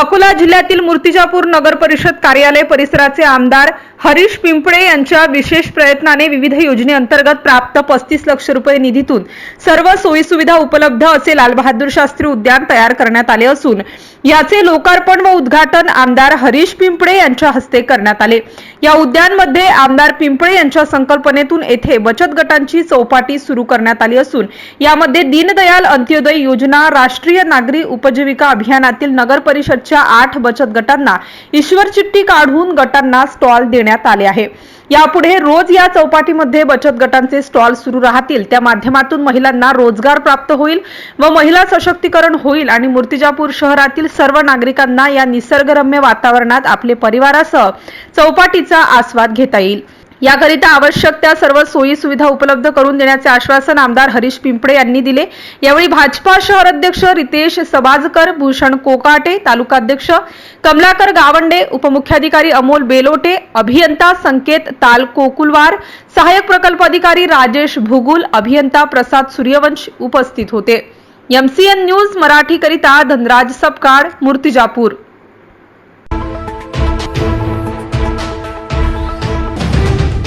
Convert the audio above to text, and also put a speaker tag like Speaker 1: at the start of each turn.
Speaker 1: अकोला जिल्ह्यातील मूर्तिजापूर नगर परिषद कार्यालय परिसराचे आमदार हरीश पिंपळे यांच्या विशेष प्रयत्नाने विविध योजनेअंतर्गत प्राप्त पस्तीस लक्ष रुपये निधीतून सर्व सोयीसुविधा उपलब्ध असे लालबहादूर शास्त्री उद्यान तयार करण्यात आले असून याचे लोकार्पण व उद्घाटन आमदार हरीश पिंपळे यांच्या हस्ते करण्यात आले. या उद्यानमध्ये आमदार पिंपळे यांच्या संकल्पनेतून येथे बचत गटांची चौपाटी सुरू करण्यात आली असून यामध्ये दीनदयाल अंत्योदय योजना राष्ट्रीय नागरी उपजीविका अभियानातील नगर परिषदच्या आठ बचत गटांना ईश्वर चिठ्ठी काढून गटांना स्टॉल देण्यात आले आहे. यापुढे रोज या चौपाटीमध्ये बचत गटांचे स्टॉल सुरू राहतील. त्या माध्यमातून महिलांना रोजगार प्राप्त होईल व महिला सशक्तीकरण होईल आणि मूर्तिजापूर शहरातील सर्व नागरिकांना या निसर्गरम्य वातावरणात आपले परिवारासह चौपाटीचा आस्वाद घेता येईल. याकरिता आवश्यक त्या सर्व सोयी सुविधा उपलब्ध करून देण्याचे आश्वासन आमदार हरीश पिंपळे यांनी दिले. यावेळी भाजपा शहर अध्यक्ष रितेश सबाजकर भूषण कोकाटे तालुकाध्यक्ष कमलाकर गावंडे उपमुख्याधिकारी अमोल बेलोटे अभियंता संकेत ताल कोकुलवार सहाय्यक प्रकल्प अधिकारी राजेश भुगुल अभियंता प्रसाद सूर्यवंश उपस्थित होते. एमसीएन न्यूज मराठीकरिता धनराज सपकाळ मूर्तिजापूर.